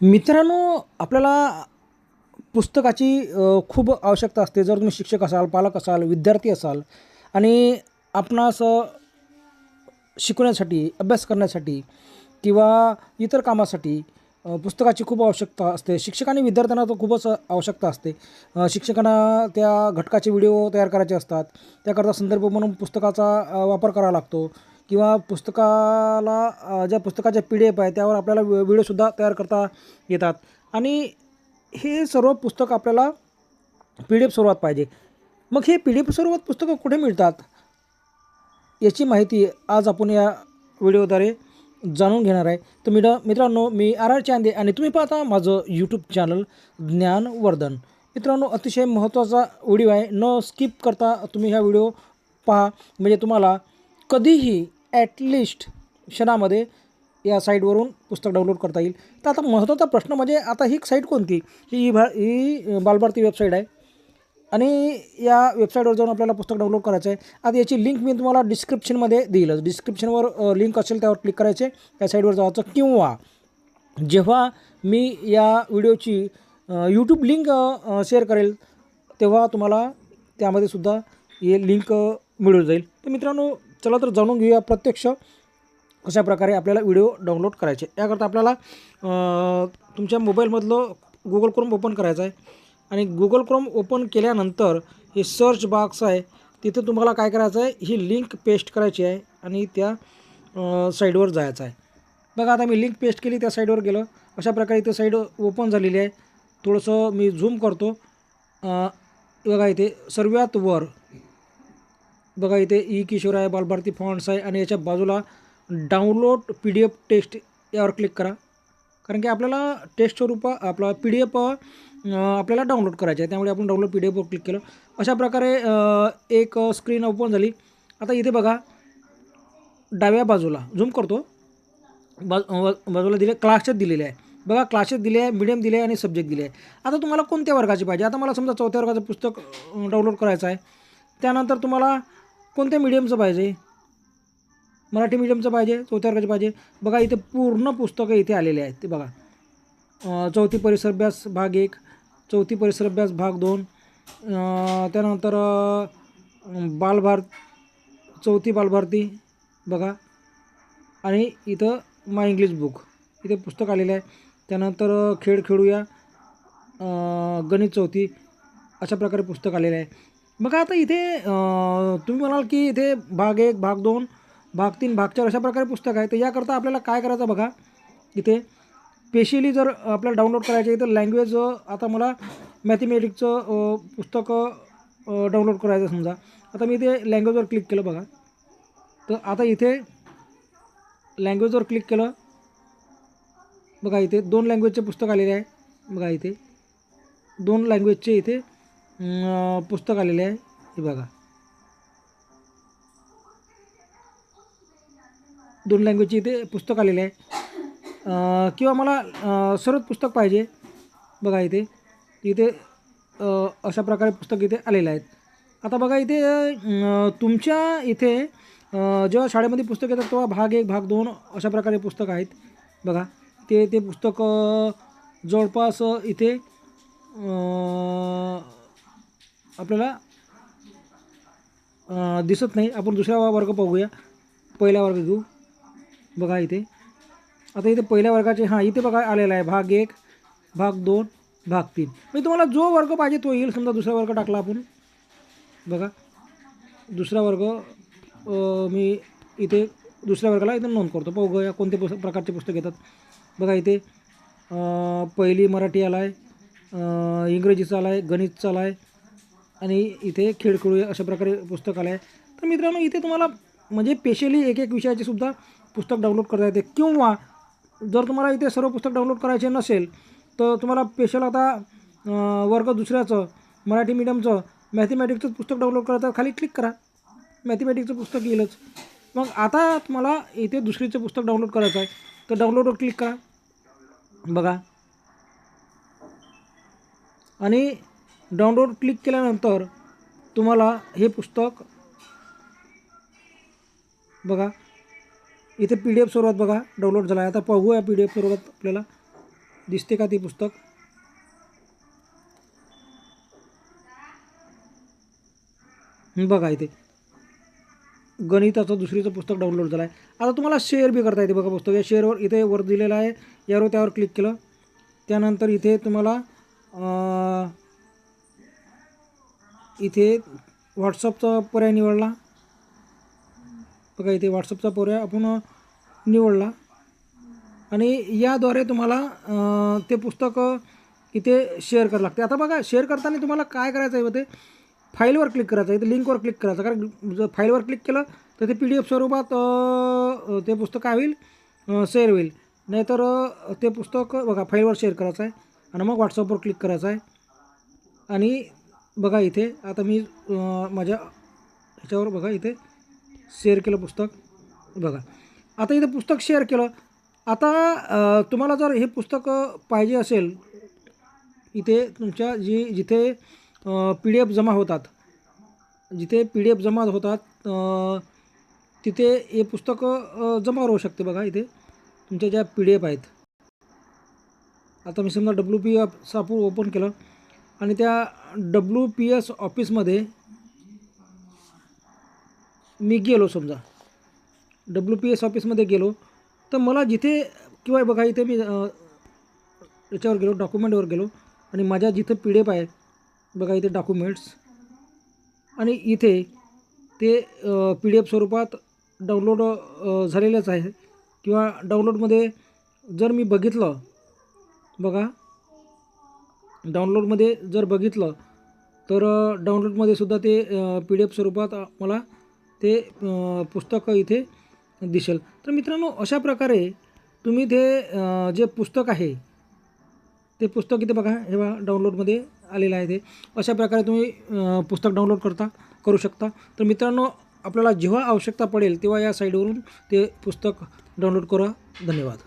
मित्रांनो आपल्याला पुस्तकाची खूप आवश्यकता असते. जर तुम्ही शिक्षक असाल पालक असाल विद्यार्थी असाल आणि आपणास शिकवण्यासाठी अभ्यास करण्यासाठी किंवा इतर कामासाठी पुस्तकाची खूप आवश्यकता असते. शिक्षक आणि विद्यार्थ्यांना तर खूपच आवश्यकता असते. शिक्षकांना त्या घटकाचे व्हिडिओ तयार करायचे असतात. त्याकरता संदर्भ म्हणून पुस्तकाचा वापर करावा लागतो. किंवा पुस्तकाला ज्या पुस्तकाच्या पी डी एफ आहे त्यावर आपल्याला व्हि व्हिडिओसुद्धा तयार करता येतात. आणि हे सर्व पुस्तक आपल्याला पी डी एफ स्वरूपात पाहिजे. मग हे पी डी एफ स्वरूपात पुस्तकं कुठे मिळतात? याची माहिती आज आपण या व्हिडिओद्वारे जाणून घेणार आहे. तर मिड मित्रांनो मी आर आर चांदे आणि तुम्ही पाहता माझं यूट्यूब चॅनल ज्ञानवर्धन मित्रांनो अतिशय महत्त्वाचा व्हिडिओ आहे. न स्किप करता तुम्ही हा व्हिडिओ पहा. म्हणजे तुम्हाला कधीही ॲटलिस्ट क्षणामध्ये या साईटवरून पुस्तक डाउनलोड करता येईल. तर आता महत्त्वाचा प्रश्न म्हणजे आता ही साईट कोणती? ही भा ही बालभारती वेबसाईट आहे. आणि या वेबसाईटवर जाऊन आपल्याला पुस्तक डाउनलोड करायचं आहे आता याची लिंक मी तुम्हाला डिस्क्रिप्शनमध्ये देईलच. डिस्क्रिप्शनवर लिंक असेल त्यावर क्लिक करायचे. त्या साईटवर जायचं किंवा जेव्हा मी या व्हिडिओची यूट्यूब लिंक शेअर करेल तेव्हा तुम्हाला त्यामध्ये सुद्धा हे लिंक मिळून जाईल. तर मित्रांनो चला तर जाणून घेऊया प्रत्यक्ष कशा प्रकारे आपल्याला व्हिडिओ डाउनलोड करायचे. याकरता आपल्याला तुमच्या मोबाईलमधलं गुगल क्रोम ओपन करायचं आहे. आणि गुगल क्रोम ओपन केल्यानंतर हे सर्च बॉक्स आहे तिथे तुम्हाला काय करायचं आहे ही लिंक पेस्ट करायची आहे आणि त्या साईडवर जायचं आहे. बघा आता मी लिंक पेस्ट केली त्या साईडवर गेलं. अशा प्रकारे इथे साईड ओपन झालेली आहे. थोडंसं मी झूम करतो. बघा इथे सर्वात वर बघा इथे ई किशोर आहे बालभारती फॉन्ट्स आहे आणि याच्या बाजूला download P D F test यावर क्लिक करा. कारण की आपल्याला टेस्ट स्वरूपा आपला पी डी एफ आपल्याला डाउनलोड करायचं आहे. त्यामुळे आपण डाउनलोड पी डी एफवर क्लिक केलं. अशा प्रकारे एक स्क्रीन ओपन झाली. आता इथे बघा डाव्या बाजूला झूम करतो. बाज बाजूला दिले क्लासेस दिलेले आहे. बघा क्लासेस दिले आहे मिडियम दिले आहे आणि सब्जेक्ट दिले आहे. आता तुम्हाला कोणत्या वर्गाची पाहिजे? आता मला समजा चौथ्या वर्गाचं पुस्तक डाउनलोड करायचं आहे. त्यानंतर तुम्हाला कोणत्या मीडियमचं पाहिजे? मराठी मिडियमचं पाहिजे चौथ्या वर्गाचं पाहिजे? बघा इथे पूर्ण पुस्तकं इथे आलेले आहेत. ते बघा. चौथी परिसर अभ्यास भाग एक चौथी परिसर अभ्यास भाग दोन त्यानंतर बालभारत बालभार चौथी बालभारती बघा. आणि इथं माय इंग्लिश बुक इथे पुस्तक आलेलं आहे. त्यानंतर खेळ खेळूया. गणित चौथी अशा प्रकारे पुस्तक आलेलं आहे. बघा आता इथे तुम्ही म्हणाल की इथे भाग एक भाग दोन भाग तीन भाग चार अशा प्रकारे पुस्तक आहे. तर याकरता आपल्याला काय करायचं बघा? इथे स्पेशली जर आपल्याला डाउनलोड करायचं आहे तर लँग्वेज आता मला मॅथमॅटिक्सचं पुस्तकं डाउनलोड करायचं समजा. आता मी इथे लँग्वेजवर क्लिक केलं बघा. तर आता इथे लँग्वेजवर क्लिक केलं. बघा इथे दोन लँग्वेजचे पुस्तक आलेले आहे. बघा इथे दोन लँग्वेजचे इथे पुस्तक आलेले आहे. हे बघा. दोन लँग्वेजचे इथे पुस्तक आलेले आहे. किंवा मला सर्वच पुस्तक पाहिजे. बघा इथे. इथे अशा प्रकारे पुस्तक इथे आलेले आहेत. आता बघा इथे तुमच्या इथे जेव्हा शाळेमध्ये पुस्तक येतात तेव्हा भाग एक भाग दोन अशा प्रकारे पुस्तक आहेत. बघा. ते ते पुस्तक जवळपास इथे आपल्याला दिसत नाही. आपण दुसरा वर्ग पाहूया. पहिला वर्ग घेऊ. बघा इथे. आता इथे पहिल्या वर्गाचे हां इथे बघा आलेला आहे. भाग एक भाग दोन भाग तीन. म्हणजे तुम्हाला जो वर्ग पाहिजे तो येईल. समजा दुसरा वर्ग टाकला आपण. बघा. दुसरा वर्ग मी इथे दुसऱ्या वर्गाला इथे नोंद करतो. पाहू या कोणते पुस्तक प्रकारचे पुस्तक येतात बघा इथे पहिली मराठी आला आहे इंग्रजीचा आला आहे गणितचा आला आहे आणि इथे खेळ अशा प्रकारे पुस्तक आलं आहे तर मित्रांनो इथे तुम्हाला म्हणजे स्पेशली एक एक विषयाचे सुद्धा पुस्तक डाउनलोड करता येते. किंवा जर तुम्हाला इथे सर्व पुस्तक डाउनलोड करायचे नसेल तर तुम्हाला स्पेशल आता वर्ग दुसऱ्याचं मराठी मीडियमचं मॅथमॅटिक्सचं पुस्तक डाउनलोड करायचं खाली क्लिक करा. मॅथमॅटिक्सचं पुस्तक येईलच. मग आता तुम्हाला इथे दुसरीचं पुस्तक डाउनलोड करायचं आहे तर डाउनलोडवर क्लिक करा. बघा. आणि डाउनलोड क्लिक केल्यानंतर तुम्हाला हे पुस्तक बघा. इथे पी डी एफ स्वरूपात बघा डाउनलोड झाला आहे आता पाहूया पी डी एफ स्वरूपात आपल्याला दिसते का ते पुस्तक? बघा इथे. गणिताचं दुसरीचं पुस्तक डाउनलोड झालं आहे आता तुम्हाला शेअर बी करता येते बघा पुस्तक. या शेअरवर इथे वर दिलेलं आहे. यावर त्यावर क्लिक केलं. त्यानंतर इथे तुम्हाला इथे व्हॉट्सअपचा पर्याय निवडला. बघा इथे व्हॉट्सअपचा पर्याय आपण निवडला. आणि याद्वारे तुम्हाला ते पुस्तक इथे शेअर करावं लागते. आता बघा शेअर करताना तुम्हाला काय करायचं आहे ते फाईलवर क्लिक करायचं आहे. इथे लिंकवर क्लिक करायचं. कारण जर फाईलवर क्लिक केलं तर ते पी डी एफ स्वरूपात ते पुस्तक काय होईल? शेअर होईल. नाहीतर ते पुस्तक बघा फाईलवर शेअर करायचं आहे. आणि मग व्हॉट्सअपवर क्लिक करायचं आहे. आणि बघा इथे आता मी माझ्या ह्याच्यावर बघा इथे शेअर केलं पुस्तक. बघा. आता इथे पुस्तक शेअर केलं. आता तुम्हाला जर हे पुस्तक पाहिजे असेल इथे तुमच्या जी जिथे पी डी एफ जमा होतात जिथे पी डी एफ जमा होतात तिथे हे पुस्तक जमा राहू शकते बघा इथे. तुमच्या ज्या पी डी एफ आहेत. आता मी समजा डब्ल्यू पी एफ सापूर ओपन केलं. आणि त्या डब्ल्यू पी एस ऑफिसमध्ये मी गेलो समजा. डब्ल्यू पी एस ऑफिसमध्ये गेलो. तर मला जिथे किंवा बघा इथे मी याच्यावर गेलो डॉक्युमेंटवर गेलो. आणि माझ्या जिथं पी डी एफ आहे बघा इथे डॉक्युमेंट्स. आणि इथे ते पी डी एफ स्वरूपात डाउनलोड झालेलंच आहे. किंवा डाउनलोडमध्ये जर मी बघितलं बघा डाउनलोडमध्ये जर बघितलं तर डाउनलोडमध्ये सुद्धा ते पी डी एफ स्वरूपात मला ते पुस्तकं पुस्तक इथे दिसेल. तर मित्रांनो अशा प्रकारे तुम्ही ते जे पुस्तक आहे ते पुस्तक इथे बघा हे बघा डाउनलोडमध्ये आलेलं आहे ते. अशा प्रकारे तुम्ही पुस्तक डाउनलोड करता करू शकता. तर मित्रांनो आपल्याला जेव्हा आवश्यकता पडेल तेव्हा या साईडवरून ते पुस्तक डाउनलोड करा. धन्यवाद.